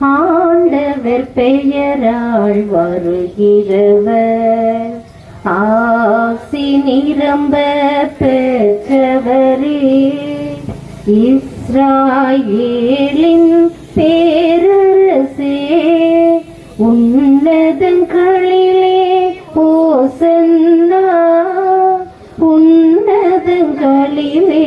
ஆண்டவர் பெயரால் வருகிறவர். ஆசி நிரம்ப பெற்றவரே இஸ்ராயேலின் பேரரசே உன்னதங்களிலே ஓசன்னா உன்னதங்களிலே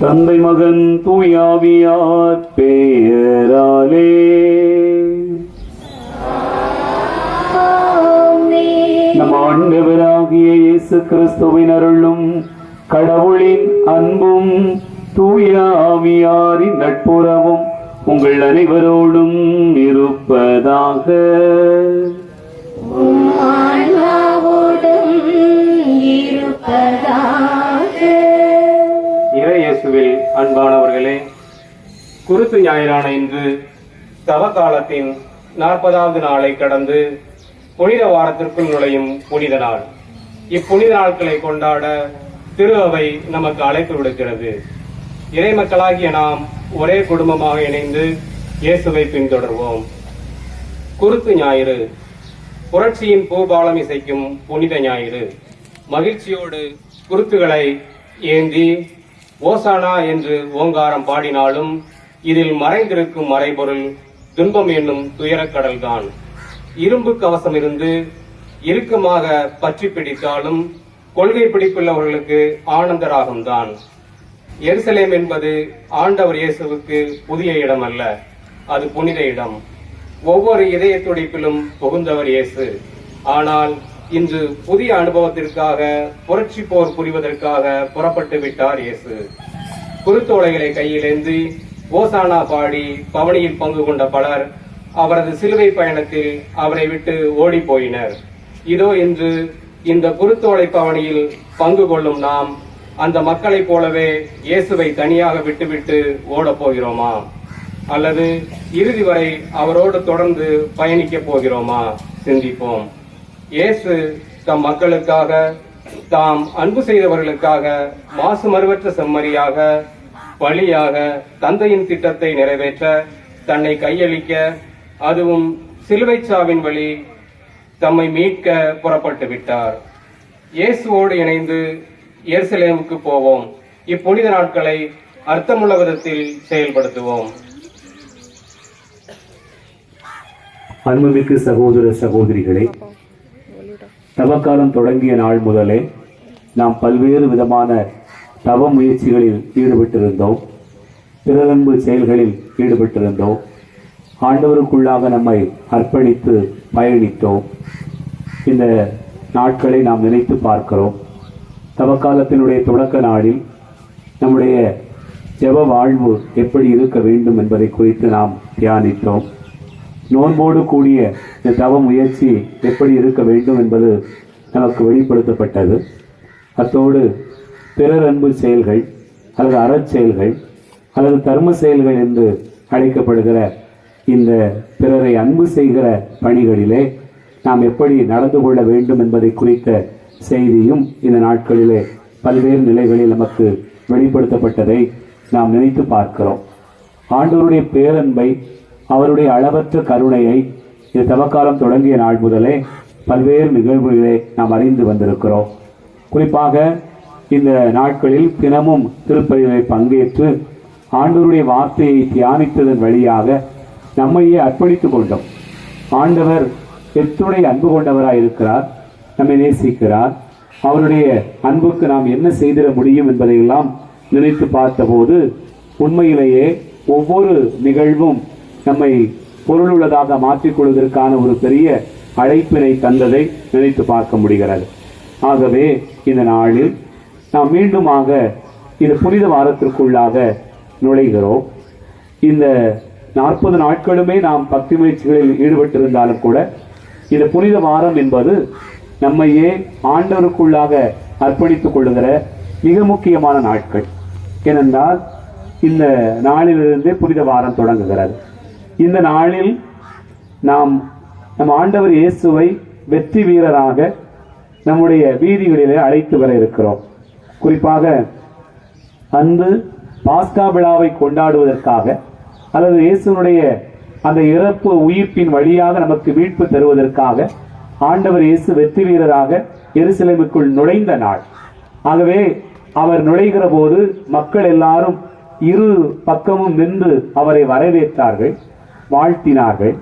தந்தை மகன் தூயாவியார் பெயராலே. நம் ஆண்டவராகிய இயேசு கிறிஸ்துவின் அருளும் கடவுளின் அன்பும் தூயாவியாரின் நட்புறவும் உங்கள் அனைவரோடும் இருப்பதாக. உம் ஆன்மாவோடும் இருப்பதாக. இறையேசுவில் அன்பானவர்களே குருத்து ஞாயிறான இன்று தவ காலத்தின் நாற்பதாவது நாளை கடந்து புனித வாரத்திற்குள் நுழையும் புனித நாள். இப்புனித நாட்களை கொண்டாட திரு அவை நமக்கு அழைப்பு விடுக்கிறது. இறை மக்களாகிய நாம் ஒரே குடும்பமாக இணைந்து இயேசுவை பின்தொடர்வோம். குருத்து ஞாயிறு. புரட்சியின் பூபாலம் இசைக்கும் புனித ஞாயிறு. மகிழ்ச்சியோடு குருத்துகளை ஏந்தி ஓசானா என்று ஓங்காரம் பாடினாலும் இதில் மறைந்திருக்கும் மறைபொருள் துன்பம் என்னும் துயரக்கடல்தான். இரும்பு கவசம் இருந்து இறுக்கமாக பற்றி பிடித்தாலும் கொள்கை பிடிப்புள்ளவர்களுக்கு ஆனந்த ராகம்தான் எருசலேம் என்பது ஆண்டவர் இயேசுவுக்கு புதிய இடம் அல்ல அது புனித இடம். ஒவ்வொரு இதய துடிப்பிலும் புகுந்தவர் இயேசு. ஆனால் இன்று புதிய அனுபவத்திற்காக புரட்சி போர் புரிவதற்காக புறப்பட்டு விட்டார் இயேசு. குருத்தோலைகளை கையிலேந்தி ஓசானா பாடி பவனியில் பங்கு கொண்ட பலர் அவரது சிலுவை பயணத்தில் அவரை விட்டு ஓடி போயினர். இதோ இன்று இந்த குருத்தோலை பவனியில் பங்கு கொள்ளும் நாம் அந்த மக்களைப் போலவே இயேசுவை தனியாக விட்டுவிட்டு ஓடப் போகிறோமா? அல்லது இறுதி வரை அவரோடு தொடர்ந்து பயணிக்கப் போகிறோமா? சிந்திப்போம். இயேசு தம் மக்களுக்காக தாம் அன்பு செய்தவர்களுக்காக மாசு மறுவற்ற செம்மறியாக பலியாக தந்தையின் திட்டத்தை நிறைவேற்ற தன்னை கையளிக்க அதுவும் சிலுவைச்சாவின் வழி தம்மை மீட்க புறப்பட்டு விட்டார். இயேசுவோடு இணைந்து எருசலேமுக்கு போவோம். இப்புனித நாட்களை அர்த்தமுள்ள விதத்தில் செயல்படுத்துவோம். அன்புமிக்கு சகோதர சகோதரிகளே தவக்காலம் தொடங்கிய நாள் முதலே நாம் பல்வேறு விதமான தவ முயற்சிகளில் ஈடுபட்டிருந்தோம். பிறரன்பு செயல்களில் ஈடுபட்டிருந்தோம். ஆண்டவருக்குள்ளாக நம்மை அர்ப்பணித்து பயணித்தோம் இந்த நாட்களை நாம் நினைத்து பார்க்கிறோம். தவக்காலத்தினுடைய தொடக்க நாளில் நம்முடைய ஜெப வாழ்வு எப்படி இருக்க வேண்டும் என்பதை குறித்து நாம் தியானித்தோம். நோன்போடு கூடிய இந்த தவ முயற்சி எப்படி இருக்க வேண்டும் என்பது நமக்கு வெளிப்படுத்தப்பட்டது. அத்தோடு பிறர் அன்பு செயல்கள் அல்லது அறச்செயல்கள் அல்லது தர்ம செயல்கள் என்று அழைக்கப்படுகிற இந்த பிறரை அன்பு செய்கிற பணிகளிலே நாம் எப்படி நடந்து கொள்ள வேண்டும் என்பதை குறித்த செய்தியும் இந்த நாட்களிலே பல்வேறு நிலைகளில் நமக்கு வெளிப்படுத்தப்பட்டதை நாம் நினைத்து பார்க்கிறோம். ஆண்டவருடைய பேரன்பை அவருடைய அளவற்ற கருணையை இது தவக்காலம் தொடங்கிய நாள் முதலே பல்வேறு நிகழ்வுகளை நாம் அறிந்து வந்திருக்கிறோம். குறிப்பாக இந்த நாட்களில் தினமும் திருப்பதிகளை பங்கேற்று ஆண்டோருடைய வார்த்தையை தியானித்ததன் வழியாக நம்மையே அர்ப்பணித்துக் கொண்டோம். ஆண்டவர் எத்துணை அன்பு கொண்டவராக இருக்கிறார் நம்மை நேசிக்கிறார். அவருடைய அன்புக்கு நாம் என்ன செய்திட முடியும் என்பதையெல்லாம் நினைத்து பார்த்தபோது உண்மையிலேயே ஒவ்வொரு நிகழ்வும் நம்மை பொருளுள்ளதாக மாற்றிக் கொள்வதற்கான ஒரு பெரிய அழைப்பினை தந்ததை நினைத்து பார்க்க முடிகிறது. ஆகவே இந்த நாளில் நாம் மீண்டுமாக இந்த புனித வாரத்திற்குள்ளாக நுழைகிறோம். இந்த நாற்பது நாட்களுமே நாம் பக்தி முயற்சிகளில் ஈடுபட்டிருந்தாலும் கூட இந்த புனித வாரம் என்பது நம்மையே ஆண்டவருக்குள்ளாக அர்ப்பணித்துக் கொள்ளுகிற மிக முக்கியமான நாட்கள். ஏனென்றால் இந்த நாளிலிருந்தே புனித வாரம் தொடங்குகிறது. இந்த நாளில் நாம் நம் ஆண்டவர் இயேசுவை வெற்றி வீரராக நம்முடைய வீதிகளிலே அழைத்து வர இருக்கிறோம். குறிப்பாக அன்று பாஸ்கா விழாவை கொண்டாடுவதற்காக அல்லது இயேசுனுடைய அந்த இறப்பு உயிர்ப்பின் வழியாக நமக்கு மீட்பு தருவதற்காக ஆண்டவர் இயேசு வெற்றி வீரராக எருசலேமுக்குள் நுழைந்த நாள். ஆகவே அவர் நுழைகிற போது மக்கள் எல்லாரும் இரு பக்கமும் நின்று அவரை வரவேற்றார்கள் வாழ்த்தினார்கள்.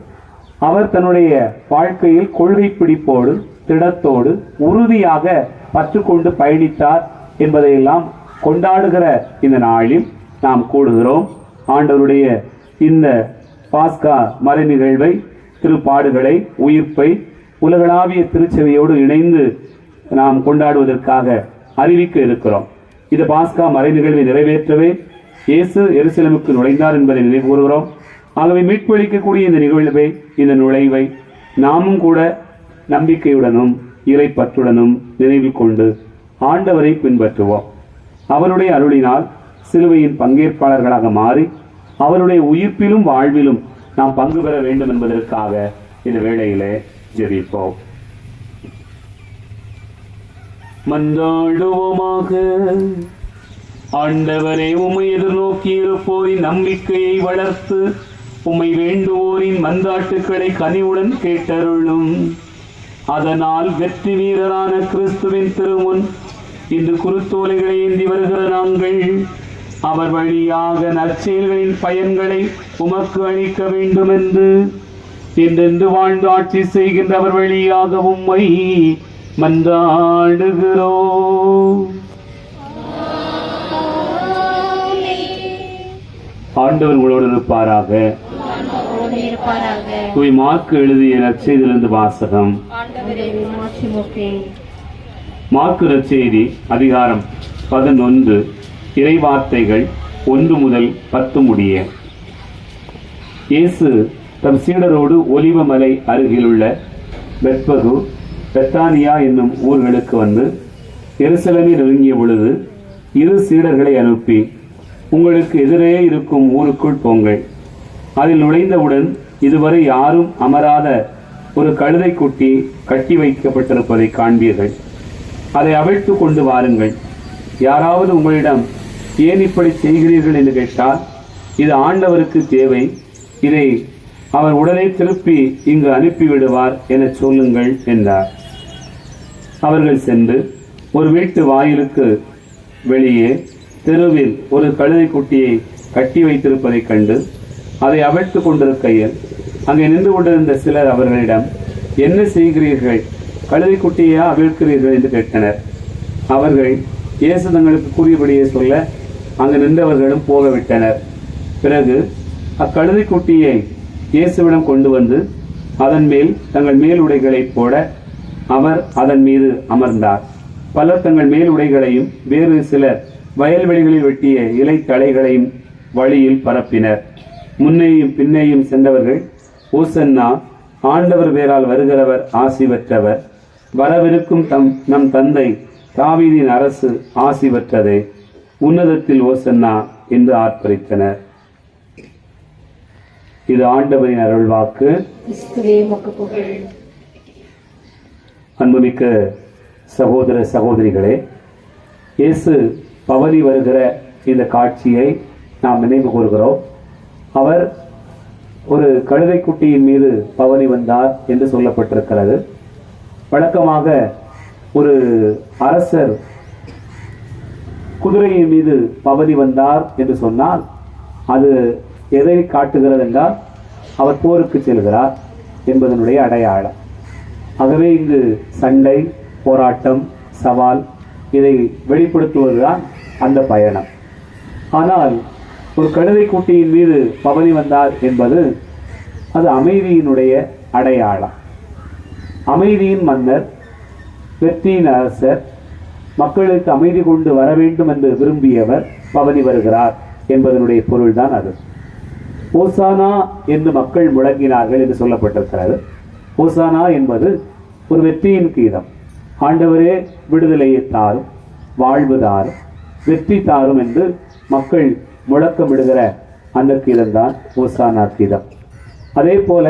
அவர் தன்னுடைய வாழ்க்கையில் கொள்கை பிடிப்போடு திடத்தோடு உறுதியாக பற்றுக்கொண்டு பயணித்தார் என்பதையெல்லாம் கொண்டாடுகிற இந்த நாளில் நாம் கூடுகிறோம் ஆண்டவருடைய இந்த பாஸ்கா மறை நிகழ்வை திருப்பாடுகளை உயிர்ப்பை உலகளாவிய திருச்சபையோடு இணைந்து நாம் கொண்டாடுவதற்காக அறிவிக்க இருக்கிறோம். இது பாஸ்கா மறை நிகழ்வை நிறைவேற்றவே இயேசு எருசலமுக்கு நுழைந்தார் என்பதை நினைவு கூறுகிறோம். ஆகவே மீட்பளிக்கக்கூடிய இந்த நிகழ்வை இந்த நுழைவை நாமும் கூட நம்பிக்கையுடனும் இறைப்பற்றுடனும் நினைவில் கொண்டு ஆண்டவரை பின்பற்றுவோம். அவருடைய அருளினால் சிலுவையின் பங்கேற்பாளர்களாக மாறி அவருடைய உயிர்ப்பிலும் வாழ்விலும் நாம் பங்கு பெற வேண்டும் என்பதற்காக இந்த வேளையிலே ஜெபிப்போம். மன்றாடுவோமாக. ஆண்டவரே உம்மை எதிர்நோக்கி இருப்போரின் நம்பிக்கையை வளர்த்து உம்மை வேண்டுவோரின் மந்தாட்டுக்களை கனிவுடன் கேட்டருளும். அதனால் வெற்றி வீரரான கிறிஸ்துவின் திருமுன் இந்த குருத்தோலைகளை ஏந்தி வருகிற நாங்கள் அவர் வழியாக நற்செயல்களின் பயன்களை உமக்கு அளிக்க வேண்டும் என்று என்றென்று வாழ்ந்து ஆட்சி செய்கின்ற அவர் வழியாக உம்மை மன்றாடுகிறோ ஆண்டவர் உங்களோடு இருப்பாராக. தூய் மார்க்கு எழுதிய நற்செய்திலிருந்து வாசகம். ஆண்டவரே மார்க்கு நற்செய்தி அதிகாரம் பதினொன்று. இறைவார்த்தைகள் ஒன்று முதல் பத்து முடிய. இயேசு தம் சீடரோடு ஒலிவமலை அருகிலுள்ள பெத்பகு பெத்தானியா என்னும் ஊர்களுக்கு வந்து எருசலேமில் நெருங்கிய பொழுது இரு சீடர்களை அனுப்பி உங்களுக்கு எதிரே இருக்கும் ஊருக்குள் போங்கள். அதில் நுழைந்தவுடன் இதுவரை யாரும் அமராத ஒரு கழுதை குட்டி கட்டி வைக்கப்பட்டிருப்பதை காண்பீர்கள். அதை அவிழ்த்து கொண்டு வாருங்கள். யாராவது உங்களிடம் ஏன் இப்படி செய்கிறீர்கள் என்று கேட்டால் இது ஆண்டவருக்கு தேவை. இதை அவர் உடனே திருப்பி இங்கு அனுப்பிவிடுவார் என சொல்லுங்கள் என்றார். அவர்கள் சென்று ஒரு வீட்டு வாயிலுக்கு வெளியே தெருவில் ஒரு கழுதை குட்டியை கட்டி வைத்திருப்பதைக் கண்டு அதை அவிழ்த்து கொண்டிருக்கையில் அங்கே நின்று கொண்டிருந்த சிலர் அவர்களிடம் என்ன செய்கிறீர்கள்? கழுதை குட்டியா அவிழ்க்கிறீர்கள்? என்று கேட்டனர். அவர்கள் இயேசு தங்களுக்கு கூறியபடியே சொல்ல அங்கு நின்றவர்களும் போகவிட்டனர். பிறகு அக்கழுதை குட்டியை இயேசுவிடம் கொண்டு வந்து அதன் மேல் தங்கள் மேல் உடைகளை போட அவர் அதன் மீது அமர்ந்தார். பலர் தங்கள் மேல் உடைகளையும் வேறு சிலர் வயல்வெளிகளில் வெட்டிய இலை தழைகளையும் வழியில் பரப்பினர். முன்னையும் பின்னையும் சென்றவர்கள் ஓசன்னா ஆண்டவர் பேரால் வருகிறவர் ஆசி பெற்றவர் வரவிருக்கும் தம் நம் தந்தை தாவீதின் அரசு ஆசி பெற்றதே உன்னதத்தில் ஓசன்னா என்று ஆர்ப்பரித்தனர். இது ஆண்டவரின் அருள்வாக்கு. அன்புமிக்க சகோதர சகோதரிகளே இயேசு பவனி வருகிற இந்த காட்சியை நாம் நினைவு கூறுகிறோம். அவர் ஒரு கழுதை குட்டியின் மீது பவனி வந்தார் என்று சொல்லப்பட்டிருக்கிறது. வழக்கமாக ஒரு அரசர் குதிரையின் மீது பவனி வந்தார் என்று சொன்னால் அது எதை காட்டுகிறது என்றால் அவர் போருக்கு செல்கிறார் என்பதனுடைய அடையாளம். ஆகவே இங்கு சண்டை போராட்டம் சவால் இதை வெளிப்படுத்துவதுதான் அந்த பயணம். ஆனால் ஒரு கழுதை குட்டியின் மீது பவனி வந்தார் என்பது அது அமைதியினுடைய அடையாளம். அமைதியின் மன்னர் வெற்றியின் அரசர் மக்களுக்கு அமைதி கொண்டு வர வேண்டும் என்று விரும்பியவர் பவனி வருகிறார் என்பதனுடைய பொருள்தான் அது. ஓசானா என்று மக்கள் முழங்கினார்கள் என்று சொல்லப்பட்டிருக்கிறது. ஓசானா என்பது ஒரு வெற்றியின் கீதம். ஆண்டவரே விடுதலையை தாரும் வாழ்வு தாரும் வெற்றி தாரும் என்று மக்கள் முழக்கமிடுகிற அந்த கீதம் தான் ஓசானா கீதம். அதே போல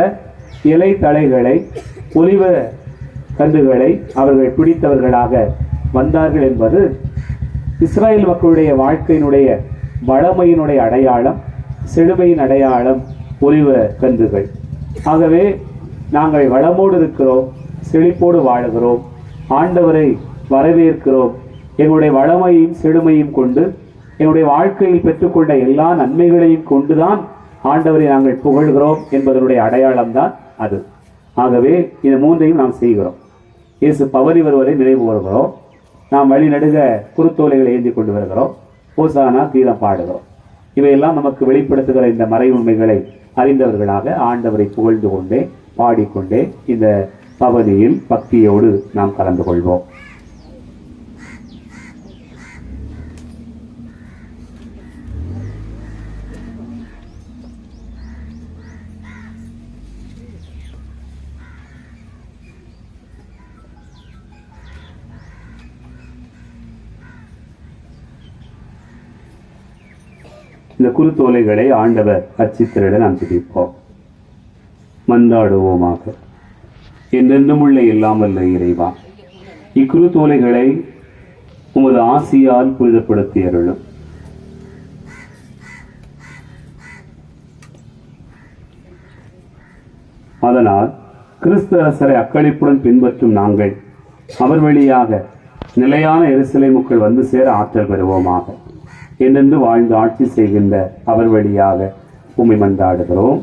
இலை தழைகளை ஒலிவ கன்றுகளை அவர்கள் பிடித்தவர்களாக வந்தார்கள் என்பது இஸ்ராயேல் மக்களுடைய வாழ்க்கையினுடைய வளமையினுடைய அடையாளம் செழுமையின் அடையாளம் ஒலிவ கன்றுகள். ஆகவே நாங்கள் வளமோடு இருக்கிறோம் செழிப்போடு வாழுகிறோம் ஆண்டவரை வரவேற்கிறோம். எங்களுடைய வளமையும் செழுமையும் கொண்டு எங்களுடைய வாழ்க்கையில் பெற்றுக்கொண்ட எல்லா நன்மைகளையும் கொண்டுதான் ஆண்டவரை நாங்கள் புகழ்கிறோம் என்பதனுடைய அடையாளம்தான் அது. ஆகவே இந்த மூன்றையும் நாம் செய்கிறோம். இயேசு பவனி வருவதை நினைவு வருகிறோம் நாம் வழி நடுக குருத்தோலைகளை ஏந்தி கொண்டு வருகிறோம். ஓசானா கீதம் பாடுகிறோம். இவையெல்லாம் நமக்கு வெளிப்படுத்துகிற இந்த மறை உண்மைகளை அறிந்தவர்களாக ஆண்டவரை புகழ்ந்து கொண்டே பாடிக்கொண்டே இந்த பவனியில் பக்தியோடு நாம் கலந்து கொள்வோம். இந்த குருத்தோலைகளை ஆண்டவர் அச்சித்திரிட நாம் ஜெபிப்போம். மன்றாடுவோமாக. என்றென்றும் உள்ள இல்லாமல்ல இறைவா இக்குருத்தோலைகளை உமது ஆசியால் புனிதப்படுத்தி அருளும். அதனால் கிறிஸ்து அரசரை அக்களிப்புடன் பின்பற்றும் நாங்கள் அவர் வழியாக நிலையான எருசலேமுக்குள் வந்து சேர ஆற்றல் பெறுவோமாக. என்னென்று வாழ்ந்து ஆட்சி செய்கின்ற அவர் வழியாக உம்மை மன்றாடுகிறோம்.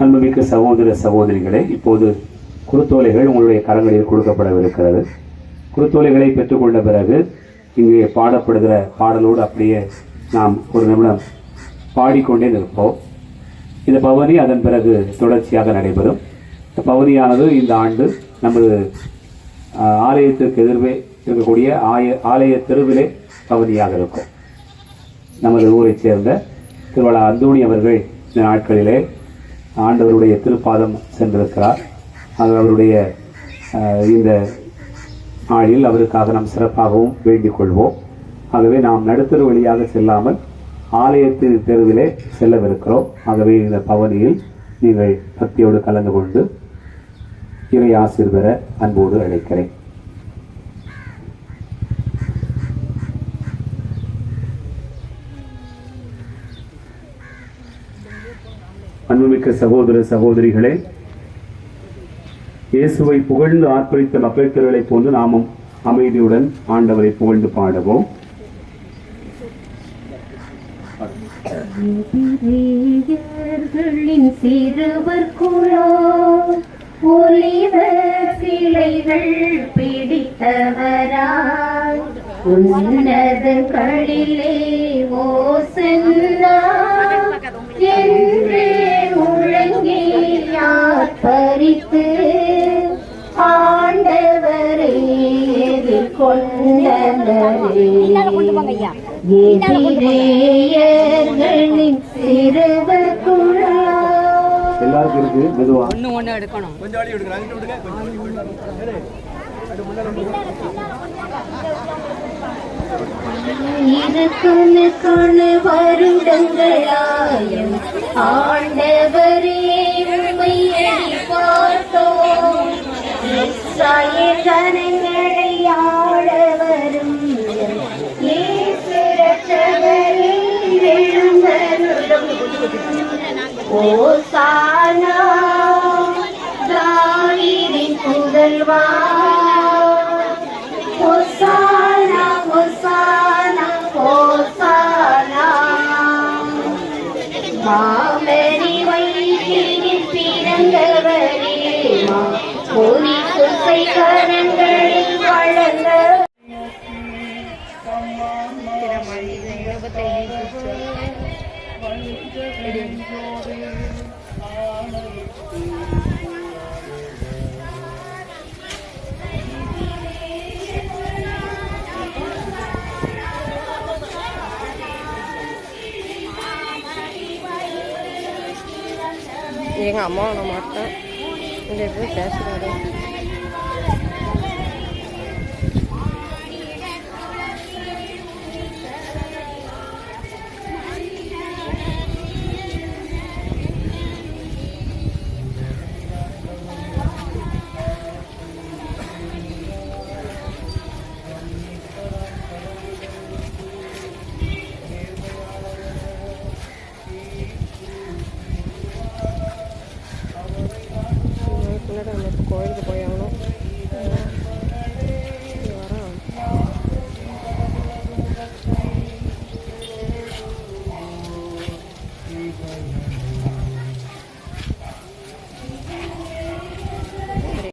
அன்புமிக்க சகோதர சகோதரிகளே இப்போது குருத்தோலைகள் உங்களுடைய கரங்களில் கொடுக்கப்படவிருக்கிறது. குருத்தோலைகளை பெற்றுக்கொண்ட பிறகு இங்கே பாடப்படுகிற பாடலோடு அப்படியே நாம் ஒரு நிமிடம் பாடிக்கொண்டே நிற்போம். இந்த பவனி அதன் பிறகு தொடர்ச்சியாக நடைபெறும். இந்த பவனியானது இந்த ஆண்டு நமது ஆலயத்திற்கு எதிர்வே இருக்கக்கூடிய ஆய ஆலய தெருவிலே பவனியாக இருக்கும். நமது ஊரைச் சேர்ந்த திருவள்ளா அந்தோணி அவர்கள் இந்த நாட்களிலே ஆண்டவருடைய திருப்பாதம் சென்றிருக்கிறார். அது அவருடைய இந்த நாளில் அவருக்காக நாம் சிறப்பாகவும் வேண்டிக் கொள்வோம். ஆகவே நாம் நடுத்தர வழியாக செல்லாமல் ஆலயத்து தெருவிலே செல்லவிருக்கிறோம். ஆகவே இந்த பவனியில் நீங்கள் பக்தியோடு கலந்து கொண்டு இறை ஆசிர் பெற அன்போடு அழைக்கிறேன். அன்புமிக்க சகோதர சகோதரிகளே இயேசுவை புகழ்ந்து ஆர்ப்பரித்த மக்கள் போன்று நாமும் அமைதியுடன் ஆண்டவரை புகழ்ந்து பாடுவோம். சிறுவர் குழோ ஒலிவ சிலைகள் பிடித்தவராய் எதிரேயர்களின் சிறுவர் குழா எல்லாருக்கும் இருக்கு மெதுவா. எடுக்கணும். வருடங்களாயும் ஆண்டவரே உம்மை பார்த்தோம் இஸ்ராயேல் ஜனங்களை ஓசானா தாவீதின் புதல்வா ஹோசானா ஹோசானா ஹோசானா மாமரி வைத்தியில் பிறந்தவரே மா பொறி குசை கரங்களில் எங்கள் அம்மாவை நான் மாட்டேன் இங்கே போய் பேசுகிறாரு